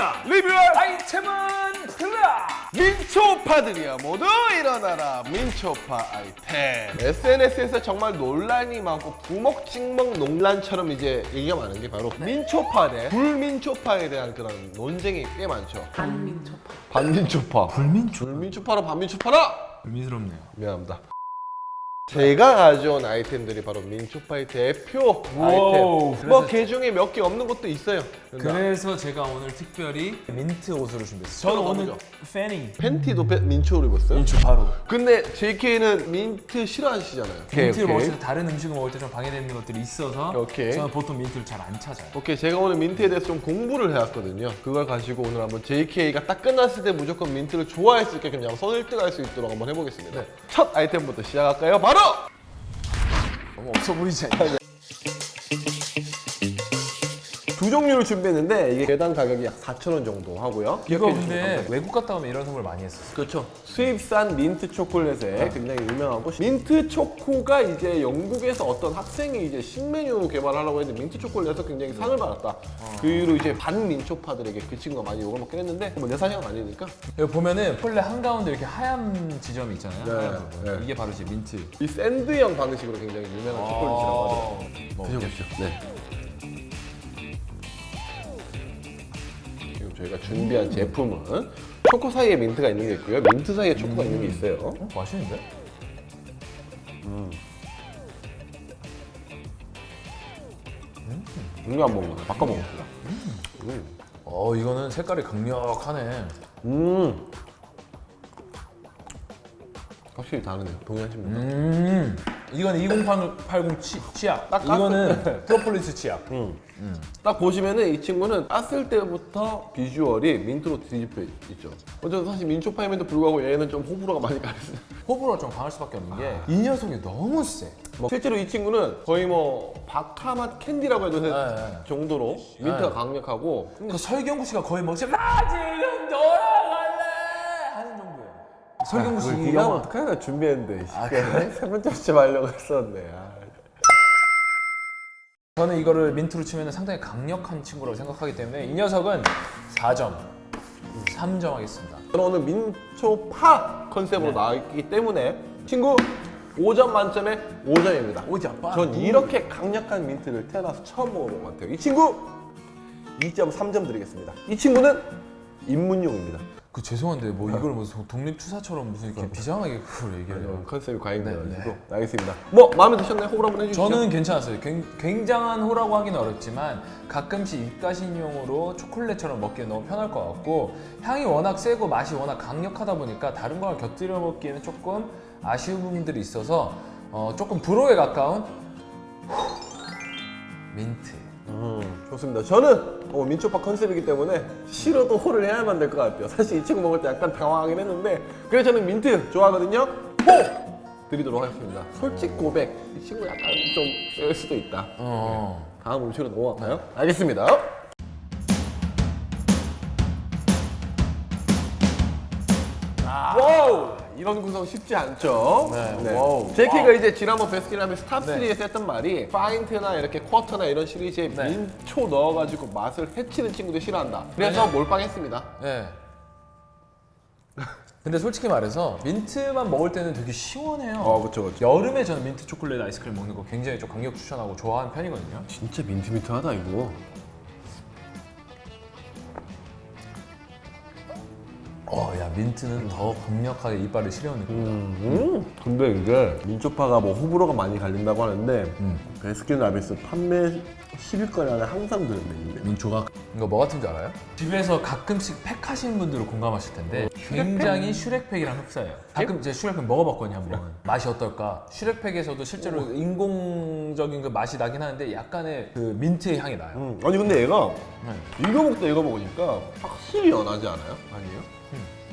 우리가 리뷰할 아이템은 플라. 민초파들이야 모두. 일어나라 민초파 아이템. SNS에서 정말 논란이 많고 구먹 찍먹 논란처럼 이제 얘기가 많은 게 바로 민초파 대 불민초파에 대한 그런 논쟁이 꽤 많죠. 반민초파. 반민초파. 불민초. 불민초파라 반민초파라! 불민스럽네요. 미안합니다 제가 가져온 아이템들이 바로 민초파의 대표 와우. 아이템 뭐개 중에 몇 개 없는 것도 있어요 그래서 제가 오늘 특별히 민트 옷으로 준비했어요 저는 오늘 가보죠. 패닝 팬티도 팬- 민초로 입었어요? 민초 바로 근데 JK는 민트 싫어하시잖아요. 민트를. 먹을 때 다른 음식을 먹을 때 좀 방해되는 것들이 있어서 오케이. 저는 보통 민트를 잘 안 찾아요 오케이, 제가 오늘 민트에 대해서 좀 공부를 해왔거든요. 그걸 가지고 오늘 한번 JK가 딱 끝났을 때 무조건 민트를 좋아할 수 있게끔 양손 1등할 수 있도록 한번 해보겠습니다. 첫 아이템부터 시작할까요? 바로 너무 없어 보이지 않냐 두 종류를 준비했는데 이게 개당 가격이 약 4,000원 정도 하고요. 이거 기억해 주시면 근데. 외국 갔다 오면 이런 선물 많이 했었어 그렇죠. 수입산 민트 초콜릿에 굉장히 유명하고 민트 초코가 이제 영국에서 어떤 학생이 이제 신메뉴 개발하려고 했는데 민트 초콜릿에서 굉장히 상을 받았다. 그 이후로 이제 반민초파들에게 그 친구가 많이 욕을 먹긴 했는데 뭐 내 사정은 아니니까 여기 보면은 폴레 한가운데 이렇게 하얀 지점이 있잖아요 네, 하얀 부분. 네. 이게 바로 이제 민트 이 샌드형 방식으로 굉장히 유명한 초콜릿이라고 하더라고요. 먹어볼게요. 드셔보시죠. 네. 저희가 준비한 제품은 초코 사이에 민트가 있는 게 있고요. 민트 사이에 초코가 있는 게 있어요. 어? 맛있는데? 이거 안 먹는 거 바꿔 먹었습니다. 어 이거는 색깔이 강력하네 음. 확실히 다르네요. 동의하십니까? 음 이거는 2080 치, 치약 딱 이거는 프로폴리스 치약 음. 딱 보시면은 이 친구는 땄을 때부터 비주얼이 민트로 뒤집혀 있죠. 어쨌든 사실 민초파임에도 불구하고 얘는 좀 호불호가 많이 가렸어요. 호불호가 좀 강할 수밖에 없는 게 이 녀석이 너무 세 뭐 실제로 이 친구는 거의 뭐 바카맛 캔디라고 해도 될 네, 네. 정도로 민트가 네. 강력하고 그 설경구 씨가 거의 뭐 지금 나 지금 돌 설경구 씨 이거 영화 어떡하나 준비했는데 아, 그래? 세 번째쯤 하려고 했었네 아. 저는 이거를 민트로 치면 상당히 강력한 친구라고 생각하기 때문에 이 녀석은 4점 3점 하겠습니다. 저는 오늘 민초파 컨셉으로 네. 나왔기 때문에 친구 5점 만점에 5점입니다. 오자 빠 전 이렇게 강력한 민트를 태어나서 처음 먹어본 것 같아요. 이 친구 2.3점 드리겠습니다. 이 친구는 입문용입니다 그 죄송한데 뭐 이걸 무슨 독립 투사처럼 무슨 이렇게 비장하게 그걸 얘기해요 컨셉이 과잉돼가지고 네, 알겠습니다. 뭐 마음에 드셨나요? 호불호 한번 해주시죠. 저는 괜찮았어요. 굉- 굉장한 호라고 하기는 어렵지만 가끔씩 입가심용으로 초콜릿처럼 먹기에 너무 편할 것 같고 향이 워낙 세고 맛이 워낙 강력하다 보니까 다른 거랑 곁들여 먹기에는 조금 아쉬운 부분들이 있어서 어, 조금 불호에 가까운 민트. 음, 좋습니다. 저는 어, 민초파 컨셉이기 때문에 싫어도 호를 해야만 될 것 같아요. 사실 이 친구 먹을 때 약간 당황하긴 했는데 그래서 저는 민트 좋아하거든요. 호! 드리도록 하겠습니다. 솔직 고백. 이 친구 약간 좀쓸 수도 있다. 어. 다음 음식으로 넘어갈까요? 알겠습니다. 이런 구성 쉽지 않죠? 네, 와우. JK가. 이제 지난번 베스킨라빈스 탑 네. 3에서 했던 말이 파인트나 이렇게 쿼터나 이런 시리즈에 네. 민초 넣어가지고 맛을 해치는 친구들 싫어한다. 그래서 네. 몰빵했습니다. 네. 근데 솔직히 말해서 민트만 먹을 때는 되게 시원해요. 그쵸, 그쵸. 여름에 저는 민트 초콜릿 아이스크림 먹는 거 굉장히 좀 강력 추천하고 좋아하는 편이거든요. 진짜 민트민트하다 이거. 어, 야 민트는 더 강력하게 이빨을 시려는 느낌. 음, 근데 이게 민초파가 뭐 호불호가 많이 갈린다고 하는데 음. 베스킨라빈스 판매 10위권 안에 항상 들어있는데 민초가 이거 뭐 같은 줄 알아요? 집에서 가끔씩 팩 하시는 분들은 공감하실 텐데 굉장히 슈렉팩이랑 흡사해요. 가끔 제 슈렉팩 먹어봤거든요 한번. 맛이 어떨까? 슈렉팩에서도 실제로 인공적인 그 맛이 나긴 하는데 약간의 그 민트의 향이 나요. 음, 아니 근데 얘가 네. 이거 먹다 이거 먹으니까 확실히 연하지 않아요? 아니에요?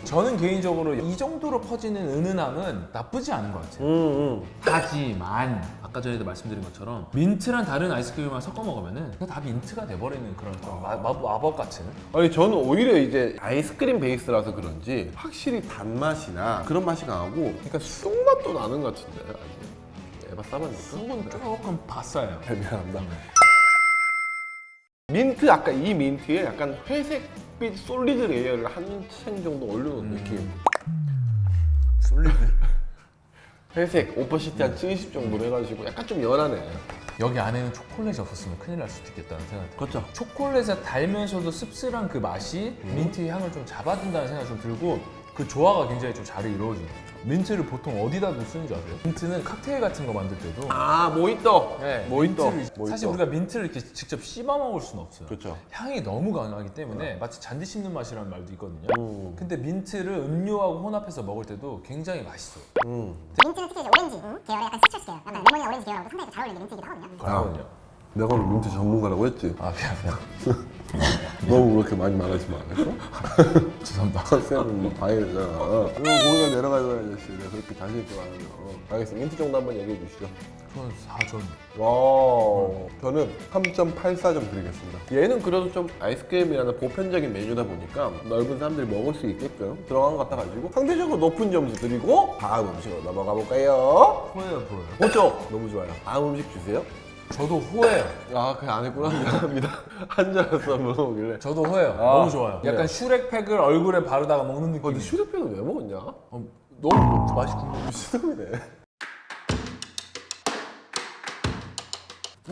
저는 개인적으로 이 정도로 퍼지는 은은함은 나쁘지 않은 것 같아요. 음, 하지만 아까 전에도 말씀드린 것처럼 민트랑 다른 아이스크림을 섞어 먹으면은 그냥 다 민트가 돼버리는 그런 좀 마, 마, 마법 같은 아니 저는 오히려 이제 아이스크림 베이스라서 그런지 확실히 단맛이나 그런 맛이 강하고 그러니까 쑥맛도 나는 것 같은데 아니, 에바 싸봤니까? 쑥은 조금 바싸요. 미안합니다 민트 아까 이 민트에 약간 회색 빛 솔리드 레이어를 한 층 정도 올려놓은 느낌. 솔리드. 회색 오퍼시티 한 70 정도로 해가지고 약간 좀 연하네. 여기 안에는 초콜릿이 없었으면 큰일 날 수도 있겠다는 생각이 들어요. 그렇죠. 초콜릿에 달면서도 씁쓸한 그 맛이 민트의 향을 좀 잡아준다는 생각이 좀 들고 그 조화가 굉장히 좀 잘 이루어져요. 민트를 보통 어디다 쓰는지 아세요? 민트는 칵테일 같은 거 만들 때도 아 모히또. 네, 모히또. 민트를 모히또. 사실 우리가 민트를 이렇게 직접 씹어 먹을 수는 없어요. 그렇죠. 향이 너무 강하기 때문에 마치 잔디 씹는 맛이라는 말도 있거든요. 음. 근데 민트를 음료하고 혼합해서 먹을 때도 굉장히 맛있어요. 음. 민트는 특히 이제 오렌지 계열의 약간 시트러스 계열, 약간 레몬이나 오렌지 계열하고 상당히 잘 어울리는 민트이기도 하거든요. 그렇거든요. 내가 오늘 민트 전문가라고 했지. 아 미안 미안. 너무 그렇게 많이 말하지 마. 죄송합니다. 컨셉은 뭐 봐야되잖아. 이거 고기가 내려가야 아저씨. 내가 그렇게 자신 있게 말하는 거. 알겠습니다. 민트 정도 한번 얘기해 주시죠. 저는 4점. 와, 저는 3.84점 드리겠습니다. 얘는 그래도 좀 아이스크림이라는 보편적인 메뉴다 보니까 넓은 사람들이 먹을 수 있게끔 들어간 것 같아가지고 상대적으로 높은 점수 드리고 다음 음식으로 넘어가 볼까요? 호예요 보여요. 오죠? 너무 좋아요. 다음 음식 주세요. 저도 호예요. 아, 그냥 안 했구나. 미안합니다. 한 잔에서 물어보길래. 저도 호예요. 아, 너무 좋아요. 약간 슈렉팩을 얼굴에 바르다가 먹는 느낌. 근데 슈렉팩은 왜 먹었냐? 어, 너무 맛있군요. 수동이네.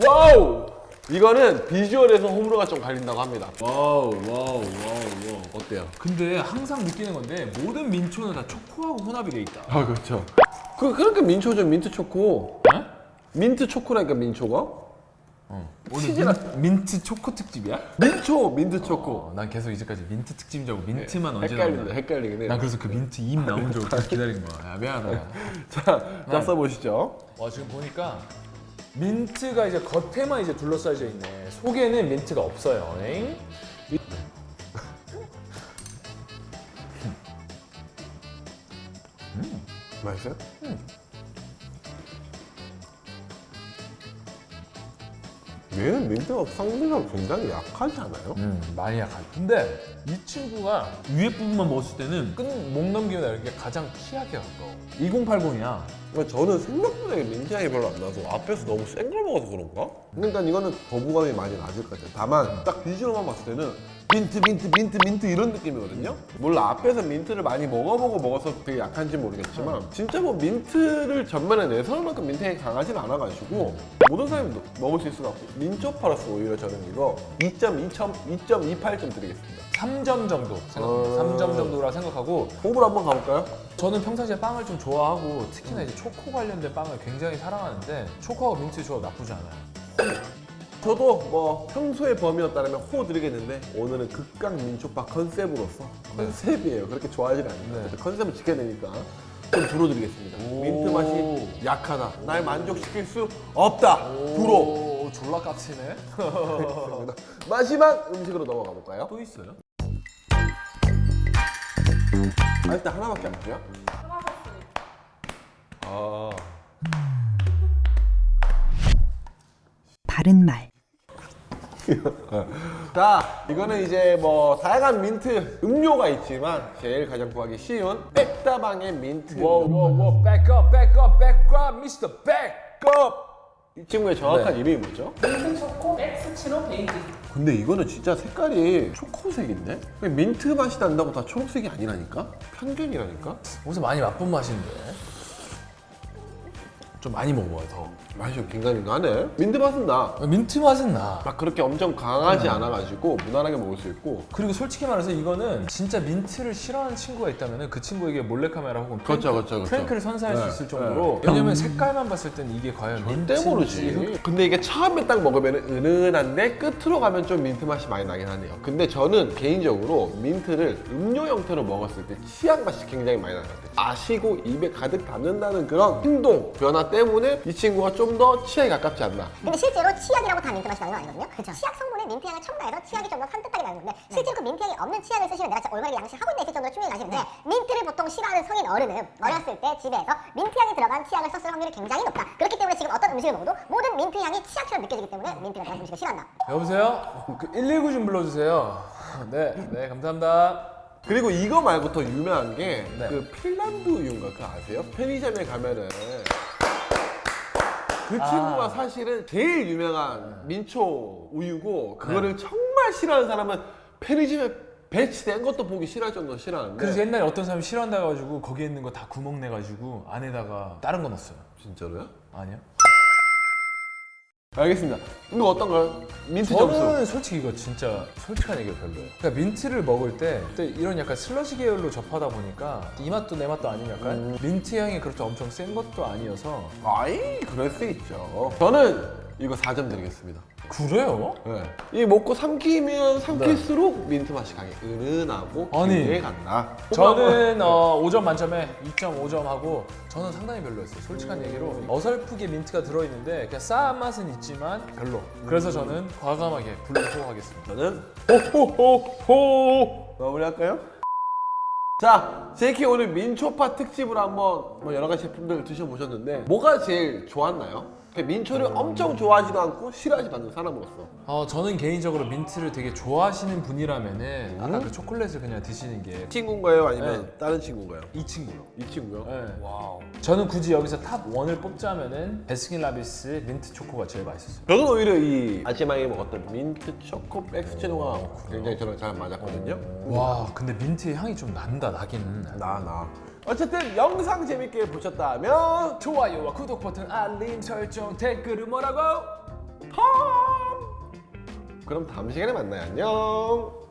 와우! 이거는 비주얼에서 호불호가 좀 갈린다고 합니다. 와우 와우 와우 와우. 어때요? 근데 항상 느끼는 건데 모든 민초는 다 초코하고 혼합이 돼 있다. 아, 그렇죠. 그, 그러니까 민초죠, 민트 초코. 네? 민트 초코라니까 민초가? 어. 오늘 민, 트 초코 특집이야? 민초, 민트 초코. 어, 난 계속 이제까지 민트 특집인 줄 알고 민트만 언제 헷갈린다. 헷갈리긴 해. 난 그래서 그 민트 입 나온 줄 기다린 거야. 야 미안하다. 야. 자, 자 써보시죠. 와 지금 보니까 민트가 이제 겉에만 이제 둘러싸여져 있네. 속에는 민트가 없어요. 엥? 맛있어요? 얘는 민트가 상대적으로 굉장히 약하지 않아요? 음 많이 약하죠. 근데 이 친구가 위에 부분만 먹었을 때는 끝목 넘기거나 이렇게 가장 취약해 가까워. 2080이야. 그러니까 저는 생각보다 민트 향이 별로 안 나서 앞에서 너무 센 걸 먹어서 그런가? 그러니까 이거는 거부감이 많이 낮을 것 같아요. 다만 딱 비주얼만 봤을 때는 민트, 민트, 민트, 민트 이런 느낌이거든요. 물론 앞에서 민트를 많이 먹어보고 먹어서 되게 약한지 모르겠지만 진짜 뭐 민트를 전면에 내세울 만큼 민트 향이 강하진 않아가지고 모든 사람이 노- 먹을 수 있을 것 같고 민초파라서 오히려 저는 이거 2.2점, 2.28점 드리겠습니다. 3점 정도 생각합니다. 어. 3점 정도라 생각하고 호불호 한번 가볼까요? 저는 평상시에 빵을 좀 좋아하고 특히나 이제 초코 관련된 빵을 굉장히 사랑하는데 초코하고 민트 조합 나쁘지 않아요. 저도 뭐 평소의 범위였다면 호 드리겠는데 오늘은 극강 민초파 컨셉으로서 컨셉이에요. 그렇게 좋아하진 않는데 네. 컨셉을 지켜야 되니까 좀 불호 드리겠습니다. 오. 민트 맛이 약하다. 날 만족시킬 수 없다. 오, 졸라 깝치네. 마지막 음식으로 넘어가 볼까요? 또 있어요? 아, 일단 하나밖에 안 줘요? 아. 바른 말. 자, 이거는 이제 뭐 다양한 민트 음료가 있지만 제일 가장 구하기 쉬운 백다방의 민트 워워워 백업 백업 백업 미스터 백. 컵! 이 친구의 정확한 네. 이름이 뭐죠? 민트 초코 엑스치로 베이지 근데 이거는 진짜 색깔이 초코색인데? 왜 민트 맛이 난다고 다 초록색이 아니라니까? 편견이라니까? 어디서 많이 맛본 맛인데. 좀 많이 더. 맛이 좀 긴가민가하네 민트 맛은 나. 민트 맛은 나. 막 그렇게 엄청 강하지 않아가지고 무난하게 먹을 수 있고 그리고 솔직히 말해서 이거는 진짜 민트를 싫어하는 친구가 있다면 그 친구에게 몰래카메라 혹은 그렇죠, 프랭크, 그렇죠, 그렇죠. 프랭크를 선사할 네, 수 있을 정도로 네. 왜냐면 색깔만 봤을 땐 이게 과연 절대 민트인지 모르지. 근데 이게 처음에 딱 먹으면 은은한데 끝으로 가면 좀 민트 맛이 많이 나긴 하네요. 근데 저는 개인적으로 민트를 음료 형태로 먹었을 때 치약 맛이 굉장히 많이 나는 것 같아요. 아시고 입에 가득 담는다는 그런 행동 변화 때문에 이 친구가 좀 더 치약에 가깝지 않나. 근데 실제로 치약이라고 다 민트 맛이 나는 건 아니거든요. 그렇죠. 치약 성분에 민트 향을 첨가해서 치약이 좀 더 산뜻하게 나는 건데 실제로 그 민트 향이 없는 치약을 쓰시면 내가 진짜 올바르게 양치하고 있나 있을 정도로 충분히 나시는데 민트를 보통 싫어하는 성인 어른은 어렸을 때 집에서 민트 향이 들어간 치약을 썼을 확률이 굉장히 높다. 그렇기 때문에 지금 어떤 음식을 먹어도 모든 민트 향이 치약처럼 느껴지기 때문에 민트가 들어간 음식을 싫어한다. 여보세요? 그 119 좀 불러주세요. 네, 네 감사합니다. 그리고 이거 말고 더 유명한 게그 네. 핀란드 우유인가 그거 아세요? 편의점에 가면은 그 아. 친구가 사실은 제일 유명한 민초 우유고 그거를 정말 싫어하는 사람은 편의점에 배치된 것도 보기 싫어할 정도로 싫어하는데 그래서 옛날에 어떤 사람이 싫어한다 가지고 거기에 있는 거 다 구멍 내 가지고 안에다가 다른 거 넣었어요. 진짜로요? 아니요? 알겠습니다. 이거 어떤가요? 민트 점수. 저는 솔직히 이거 진짜 솔직한 얘기가 별로예요. 그러니까 민트를 먹을 때 그때 이런 약간 슬러시 계열로 접하다 보니까 이 맛도 내 맛도 아닌 약간 음. 민트 향이 그렇게 엄청 센 것도 아니어서 아이 그럴 수 있죠. 저는 이거 4점 드리겠습니다. 그래요? 네. 이 먹고 삼키면 삼킬수록 민트 맛이 강해. 은은하고 아니. 길게 간다. 저는 어, 5점 만점에 2.5점 하고 저는 상당히 별로였어요. 솔직한 얘기로 어설프게 민트가 들어있는데 그냥 싸한 맛은 있지만 별로. 그래서 저는 과감하게 불호하겠습니다. 저는 호호호호 마무리할까요? 자, 제이키 오늘 민초파 특집으로 한번 뭐 여러 가지 제품들 드셔보셨는데 뭐가 제일 좋았나요? 그 민초를 엄청 좋아하지도 않고 싫어하지도 않는 사람으로서 어, 저는 개인적으로 민트를 되게 좋아하시는 분이라면은 아까 그 초콜릿을 그냥 드시는 게이 친구인가요? 아니면 다른 친구인가요? 친구요. 이 친구요? 네. 와우. 저는 굳이 여기서 탑 1을 뽑자면은 베스킨라빈스 민트 초코가 제일 맛있었어요. 저는 오히려 이 아침에 먹었던 민트 초코 백스치노가 굉장히 저랑 잘 맞았거든요. 와, 근데 민트의 향이 좀 난다, 나기는. 나 나. 어쨌든 영상 재밌게 보셨다면 좋아요와 구독 버튼, 알림 설정, 댓글은 뭐라고? 그럼 다음 시간에 만나요. 안녕.